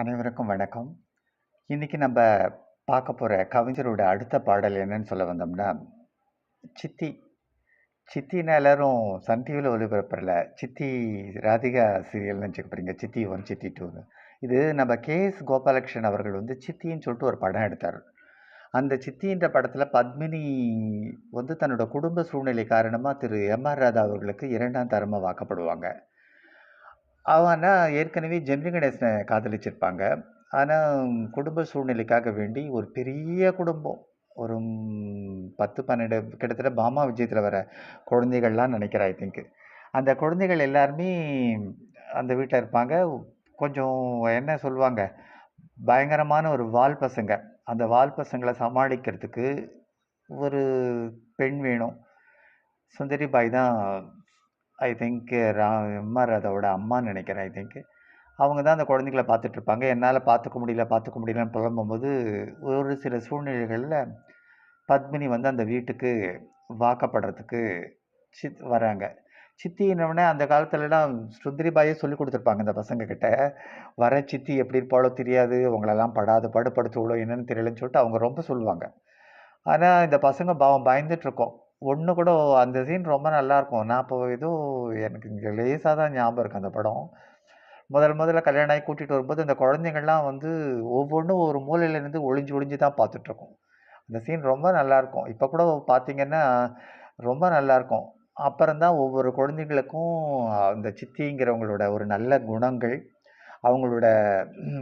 அனைவருக்கும் வணக்கம். இன்றைக்கி நம்ம பார்க்க போகிற கவிஞரோட அடுத்த பாடல் என்னன்னு சொல்ல வந்தோம்னா, சித்தி. சித்தினா எல்லோரும் சன் டிவியில் ஒளிபரப்புறல, சித்தி ராதிகா சீரியல்னு நெனச்சுக்க சித்தி ஒன் சித்தி டூ இது நம்ம கே.எஸ். கோபாலகிருஷ்ணன் அவர்கள் வந்து சித்தின்னு சொல்லிட்டு ஒரு படம் எடுத்தார் அந்த சித்தின்ற படத்தில் பத்மினி வந்து தன்னோட குடும்ப சூழ்நிலை காரணமாக திரு எம் ஆர் ராதா அவர்களுக்கு இரண்டாம் தரமாக வாக்கப்படுவாங்க. அவனால் ஏற்கனவே ஜெமினி கணேசனை காதலிச்சிருப்பாங்க. ஆனால் குடும்ப சூழ்நிலைக்காக வேண்டி ஒரு பெரிய குடும்பம். ஒரு 10, 12 கிட்டத்தட்ட பாமா விஜயத்தில் வர குழந்தைகள்லாம் நினைக்கிறேன் ஐ திங்க். அந்த குழந்தைகள் எல்லாருமே அந்த வீட்டில் இருப்பாங்க. கொஞ்சம் என்ன சொல்லுவாங்க, பயங்கரமான ஒரு வால் பசங்க. அந்த வால் பசங்களை சமாளிக்கிறதுக்கு ஒரு பெண் வேணும். சுந்தரி பாய் தான் ஐ திங்க் ரா எம்.ஆர். அதோட அம்மான்னு நினைக்கிறேன் ஐ திங்க். அவங்க தான் அந்த குழந்தைங்கள பார்த்துட்ருப்பாங்க என்னால் பார்த்துக்க முடியல, பார்த்துக்க முடியலன்னு புலம்பும்போது, ஒரு சில சூழ்நிலைகளில் பத்மினி வந்து அந்த வீட்டுக்கு வாக்கப்படுறதுக்கு சித் வராங்க. சித்தின்னவுடனே அந்த காலத்துலலாம் சுந்தரிபாயே சொல்லி சொல்லிக் இந்த பசங்கக்கிட்ட வர சித்தி எப்படி இருப்பாளோ தெரியாது. அவங்களெல்லாம் படாத பாடு படுத்துவளோ என்னன்னு தெரியலன்னு சொல்லிட்டு அவங்க ரொம்ப சொல்லுவாங்க. ஆனால் இந்த பசங்க பாவம் பயந்துட்டுருக்கோம் ஒன்று கூட அந்த சீன் ரொம்ப நல்லாயிருக்கும் நான் இப்போ ஏதோ எனக்கு இங்கே லேசாக தான் ஞாபகம் இருக்குது அந்த படம். முதல் முதல்ல கல்யாணம் ஆகி கூட்டிகிட்டு வரும்போது அந்த குழந்தைங்கள்லாம் வந்து ஒவ்வொன்றும் ஒரு மூலையிலேருந்து ஒளிஞ்சு ஒளிஞ்சு தான் பார்த்துட்ருக்கோம். அந்த சீன் ரொம்ப நல்லாயிருக்கும் இப்போ கூட பார்த்திங்கன்னா ரொம்ப நல்லாயிருக்கும் அப்புறம்தான் ஒவ்வொரு குழந்தைங்களுக்கும் அந்த சித்திங்கிறவங்களோட ஒரு நல்ல குணங்கள், அவங்களோட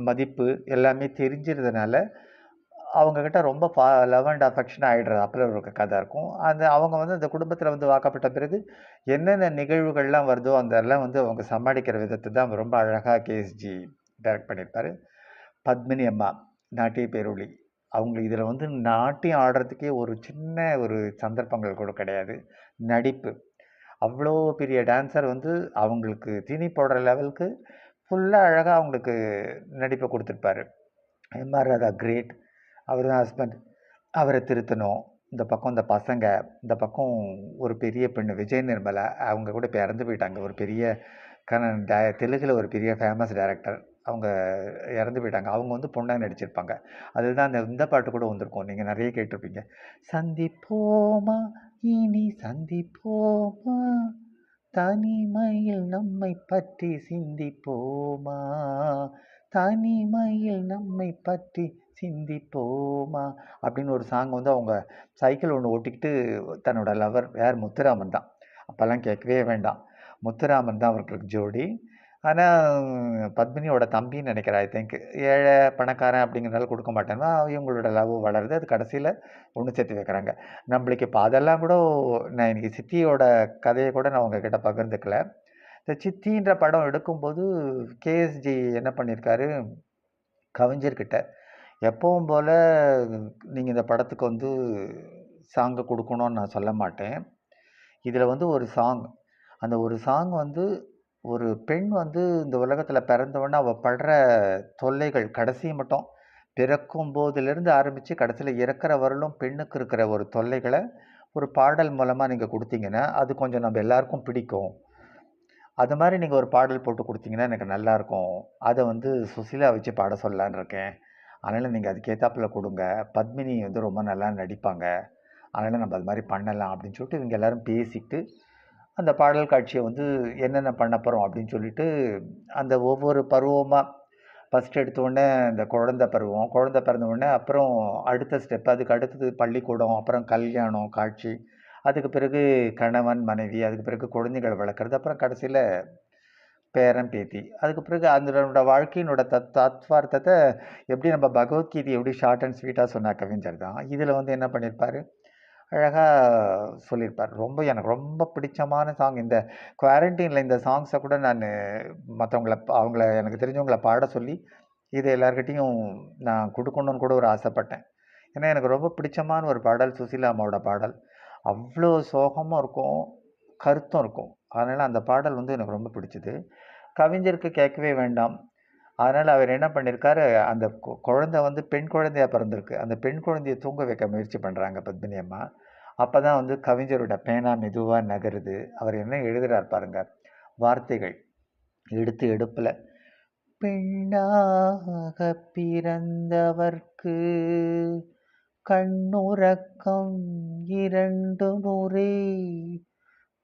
மதிப்பு எல்லாமே தெரிஞ்சிறதுனால, அவங்கக்கிட்ட ரொம்ப பா லவ் அண்ட் அஃபெக்ஷன் ஆயிடுறாப்புல ஒரு கதை இருக்கும். அந்த அவங்க வந்து அந்த குடும்பத்தில் வந்து வாக்கப்பட்ட பிறகு, என்னென்ன நிகழ்வுகள்லாம் வருதோ அதெல்லாம் வந்து அவங்க சமாளிக்கிற விதத்தை தான் ரொம்ப அழகாக கே.எஸ்.ஜி டைரக்ட் பண்ணியிருப்பாரு. பத்மினி அம்மா, நாட்டிய பேரொளி. அவங்க இதில் வந்து நாட்டியம் ஆடுறதுக்கே ஒரு சின்ன ஒரு சந்தர்ப்பங்கள் கூட கிடையாது. நடிப்பு. அவ்வளோ பெரிய டான்ஸர் வந்து அவங்களுக்கு தீனி போடுற லெவலுக்கு ஃபுல்லாக அழகாக அவங்களுக்கு நடிப்பை கொடுத்துருப்பாரு எம்.ஆர். ராதா கிரேட். அவர் தான் ஹஸ்பண்ட். அவரை திருத்தணும். இந்த பக்கம் இந்த பசங்க, இந்த பக்கம் ஒரு பெரிய பெண்ணு விஜய் நிர்மலா. அவங்க கூட இப்போ இறந்து போயிட்டாங்க. ஒரு பெரிய கண்ணன் ட தெலுங்கில் ஒரு பெரிய ஃபேமஸ் டைரக்டர். அவங்க இறந்து போயிட்டாங்க. அவங்க வந்து பொண்ணா நடிச்சிருப்பாங்க. அதுதான் அந்த இந்த பாட்டு கூட வந்திருக்கும். நீங்கள் நிறைய கேட்டுருப்பீங்க. சந்திப்போமா இனி சந்திப்போமா, தனிமையில் நம்மை பற்றி சிந்திப்போமா, தனிமையில் நம்மை பற்றி சிந்திப்போமா அப்படின்னு ஒரு சாங் வந்து அவங்க சைக்கிள் ஒன்று ஓட்டிக்கிட்டு தன்னோட லவர் யார் முத்துராமன் தான். அப்போல்லாம் கேட்கவே வேண்டாம். முத்துராமன் தான் அவர்களுக்கு ஜோடி. ஆனால் பத்மினியோட தம்பின்னு நினைக்கிறேன் ஐ திங்க். ஏழை, பணக்காரன் அப்படிங்கிறனால கொடுக்க மாட்டேன்னா, இவங்களோட லவ் வளருது. அது கடைசியில் ஒன்று சேர்த்து வைக்கிறாங்க. நம்மளுக்கு இப்போ அதெல்லாம் கூட நான் இன்றைக்கி சித்தியோட கதையை கூட நான் உங்ககிட்ட பகிர்ந்துக்கல. இந்த சித்தின்ற படம் எடுக்கும்போது கே.எஸ்.ஜி என்ன பண்ணியிருக்காரு, கவிஞர்கிட்ட எப்பவும் போல் நீங்கள் இந்த படத்துக்கு வந்து சாங்கை கொடுக்கணும்னு நான் சொல்ல மாட்டேன். இதில் வந்து ஒரு சாங். அந்த ஒரு சாங் வந்து ஒரு பெண் வந்து இந்த உலகத்தில் பிறந்தவொடனே அவள் படுற தொல்லைகள் கடைசி மட்டும் பிறக்கும் போதிலிருந்து ஆரம்பித்து கடைசியில் இறக்குற வரலும் பெண்ணுக்கு இருக்கிற ஒரு தொல்லைகளை ஒரு பாடல் மூலமாக நீங்கள் கொடுத்தீங்கன்னா அது கொஞ்சம் நம்ம எல்லாருக்கும் பிடிக்கும். அது மாதிரி நீங்கள் ஒரு பாடல் போட்டு கொடுத்தீங்கன்னா எனக்கு நல்லாயிருக்கும் அதை வந்து சுசிலா வச்சு பாட சொல்லலான்னு இருக்கேன். அதனால் நீங்கள் அதுக்கேற்றாப்பில் கொடுங்க பத்மினி வந்து ரொம்ப நல்லா நடிப்பாங்க. அதனால் நம்ம அது மாதிரி பண்ணலாம் அப்படின்னு சொல்லிட்டு இவங்க எல்லாரும் பேசிட்டு, அந்த பாடல் காட்சியை வந்து என்னென்ன பண்ண போகிறோம் அப்படின்னு சொல்லிட்டு, அந்த ஒவ்வொரு பருவமாக ஃபஸ்ட் எடுத்தோடனே இந்த குழந்த பருவம். குழந்த பிறந்த உடனே அப்புறம் அடுத்த ஸ்டெப் அதுக்கு அடுத்தது பள்ளிக்கூடம், அப்புறம் கல்யாணம் காட்சி. அதுக்கு பிறகு கணவன், மனைவி. அதுக்கு பிறகு குழந்தைகளை வளர்க்குறது அப்புறம் கடைசியில் பேரன், பேத்தி. அதுக்கு பிறகு அதனோட வாழ்க்கையினோட தத் தத்வார்த்தத்தை எப்படி நம்ம பகவத்கீதை எப்படி ஷார்ட் அண்ட் ஸ்வீட்டாக சொன்ன கவிஞர் தான். இதில் வந்து என்ன பண்ணியிருப்பார் அழகாக சொல்லியிருப்பார் ரொம்ப எனக்கு ரொம்ப பிடிச்சமான சாங். இந்த குவாரண்டைனில் இந்த சாங்ஸை கூட நான் மற்றவங்கள அவங்கள எனக்கு தெரிஞ்சவங்கள பாட சொல்லி, இதை எல்லாருக்கிட்டேயும் நான் கொடுக்கணும்னு கூட ஒரு ஆசைப்பட்டேன். ஏன்னா எனக்கு ரொம்ப பிடிச்சமான ஒரு பாடல் சுசீலா அம்மாவோட பாடல். அவ்வளோ சோகமும் இருக்கும், கருத்தும் இருக்கும். அதனால் அந்த பாடல் வந்து எனக்கு ரொம்ப பிடிச்சது. கவிஞருக்கு கேட்கவே வேண்டாம். அதனால் அவர் என்ன பண்ணியிருக்காரு, அந்த கொ குழந்தை வந்து பெண் குழந்தையா பிறந்திருக்கு. அந்த பெண் குழந்தையை தூங்க வைக்க முயற்சி பண்ணுறாங்க பத்மினி அம்மா. அப்பதான் வந்து கவிஞரோட பேனா மெதுவாக நகருது. அவர் என்ன எழுதுகிறார் பாருங்க. வார்த்தைகள். எடுத்து எடுப்பில் பெண்ணாக பிறந்தவர்க்கு கண்ணுறக்கம் இரண்டு முறை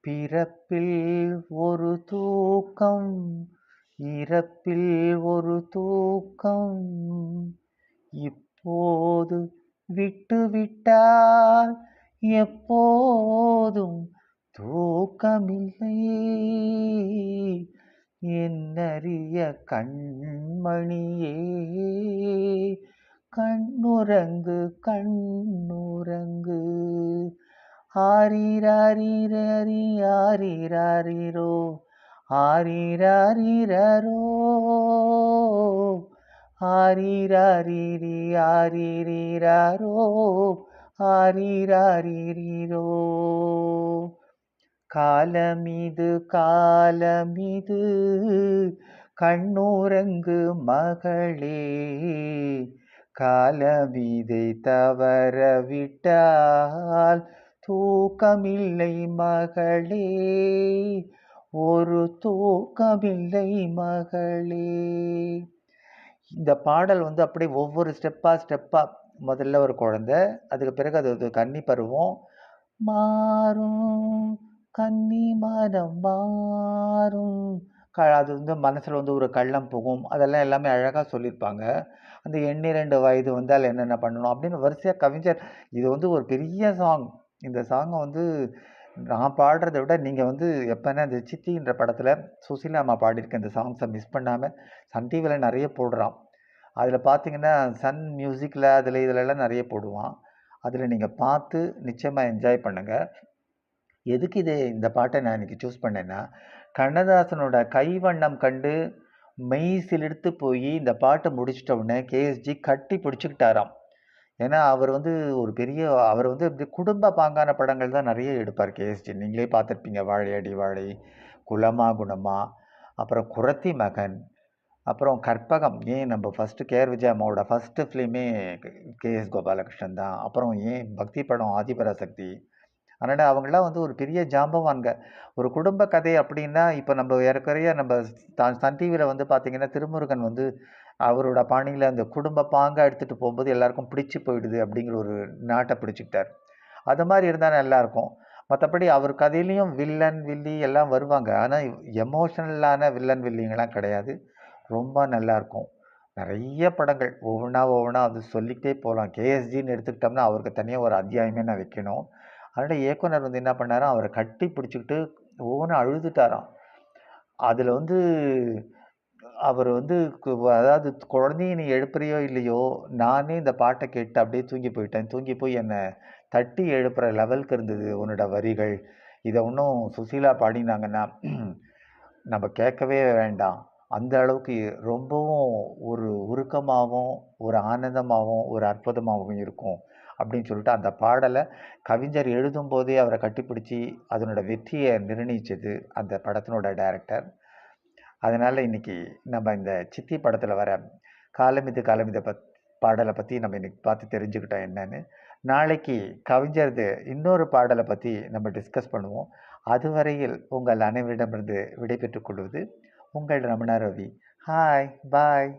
பிறப்பில் ஒரு தூக்கம் இறப்பில் ஒரு தூக்கம். இப்போது விட்டுவிட்டால் எப்போதும் தூக்கமில்லை என்னறிய கண்மணியே கண்ணுறங்கு கண்ணுறங்கு. ஆரிராரிரரி ஆரிராரிரோ ஆரிராரிரரோ ஆரிராரிரி ஆரிரிராரோ ஆரிராரிரிரோ காலமிது காலமிது கண்ணுறங்கு மகளே காலமிதை தவற விட்டால் தூக்கமில்லை மகளே. ஒரு தூக்கமில்லை மகளே. இந்த பாடல் வந்து அப்படியே ஒவ்வொரு ஸ்டெப்பாக ஸ்டெப்பாக முதல்ல ஒரு குழந்தை அதுக்கு பிறகு அது ஒரு கன்னி பருவம். மாறும் கன்னி மரம் மாறும். க அது வந்து மனசில் வந்து ஒரு கள்ளம் புகும். அதெல்லாம் எல்லாமே அழகாக சொல்லியிருப்பாங்க. அந்த எண்ணிரண்டு வயது வந்தால் என்னென்ன பண்ணணும் அப்படின்னு வரிசையாக கவிஞர் இது வந்து ஒரு பெரிய சாங் இந்த சாங்கை வந்து நான் பாடுறத விட நீங்கள் வந்து எப்போனா இந்த சித்தின்ற படத்தில் சுசீலா அம்மா பாடியிருக்க இந்த சாங்ஸை மிஸ் பண்ணாமல் சன் டிவியில் நிறைய போடுறான். அதில் பார்த்தீங்கன்னா சன் மியூசிக்கில் அதில் இதிலெல்லாம் நிறைய போடுவான். அதில் நீங்கள் பார்த்து நிச்சயமாக என்ஜாய் பண்ணுங்கள் எதுக்கு இது இந்த பாட்டை நான் இன்றைக்கி சூஸ் பண்ணேன்னா கண்ணதாசனோட கைவண்ணம் கண்டு மெய் சிலிர்த்து போய் இந்த பாட்டை முடிச்சிட்ட உடனே கேஎஸ்ஜி கட்டி பிடிச்சிக்கிட்டாராம். ஏன்னா அவர் வந்து ஒரு பெரிய அவர் வந்து இப்படி குடும்ப பாங்கான படங்கள் தான் நிறைய எடுப்பார் கேஎஸ்ஜி நீங்களே பார்த்துருப்பீங்க. வாழையடி வாழை குலமா குணமா அப்புறம் குரத்தி மகன் அப்புறம் கற்பகம். ஏன் நம்ம ஃபஸ்ட்டு கேஆர் விஜய் அம்மாவோட ஃபஸ்ட்டு ஃபிலிமே கேஎஸ் கோபாலகிருஷ்ணன் தான். அப்புறம் ஏன் பக்தி படம் ஆதிபராசக்தி? அதனால் அவங்களாம் வந்து ஒரு பெரிய ஜாம்பவான்க. ஒரு குடும்ப கதை அப்படின்னா இப்போ நம்ம ஏறக்குறைய நம்ம தான் சன் டிவியில் வந்து பார்த்திங்கன்னா திருமுருகன் வந்து அவரோட பாணியில் அந்த குடும்ப பாங்காக எடுத்துகிட்டு போகும்போது எல்லாருக்கும் பிடிச்சி போயிடுது அப்படிங்கிற ஒரு நாட்டை பிடிச்சிக்கிட்டார். அது மாதிரி இருந்தால் நல்லாயிருக்கும் மற்றபடி அவர் கதையிலையும் வில்லன் வில்லி எல்லாம் வருவாங்க. ஆனால் எமோஷனலான வில்லன் வில்லிங்கெல்லாம் கிடையாது. ரொம்ப நல்லாயிருக்கும் நிறைய படங்கள். ஒவ்வொன்றா ஒவ்வொன்றா அது சொல்லிக்கிட்டே போகலாம் கேஎஸ்ஜின்னு எடுத்துக்கிட்டோம்னா அவருக்கு தனியாக ஒரு அத்தியாயமே நான் வைக்கணும். அதனால் இயக்குனர் வந்து என்ன பண்ணாரோ அவரை கட்டி பிடிச்சிக்கிட்டு ஒவ்வொன்றும் அழுதுட்டாராம். அதில் வந்து அவர் வந்து அதாவது குழந்தைய நீ எழுப்புறியோ இல்லையோ நானே இந்த பாட்டை கேட்டு அப்படியே தூங்கி போயிட்டேன். தூங்கி போய் என்னை தட்டி எழுப்புற லெவலுக்கு இருந்தது உன்னோட வரிகள். இதை இன்னும் சுசீலா பாடினாங்கன்னா நம்ம கேட்கவே வேண்டாம். அந்த அளவுக்கு ரொம்பவும் ஒரு உருக்கமாகவும் ஒரு ஆனந்தமாகவும் ஒரு அற்புதமாகவும் இருக்கும் அப்படின்னு சொல்லிட்டு அந்த பாடலை கவிஞர் எழுதும் போதே அவரை கட்டிப்பிடிச்சி அதனோட வெற்றியை நிர்ணயித்தது அந்த படத்தினோட டைரக்டர். அதனால் இன்னைக்கு நம்ம இந்த சித்தி படத்தில் வர காலமிது காலமித பத் பாடலை பற்றி நம்ம இன்றைக்கி பார்த்து தெரிஞ்சுக்கிட்டோம் என்னன்னு நாளைக்கு கவிஞரது இன்னொரு பாடலை பற்றி நம்ம டிஸ்கஸ் பண்ணுவோம். அதுவரையில் உங்கள் அனைவரிடமிருந்து விடைபெற்றுக் கொள்வது உங்கள் ரமணா ரவி. Hi bye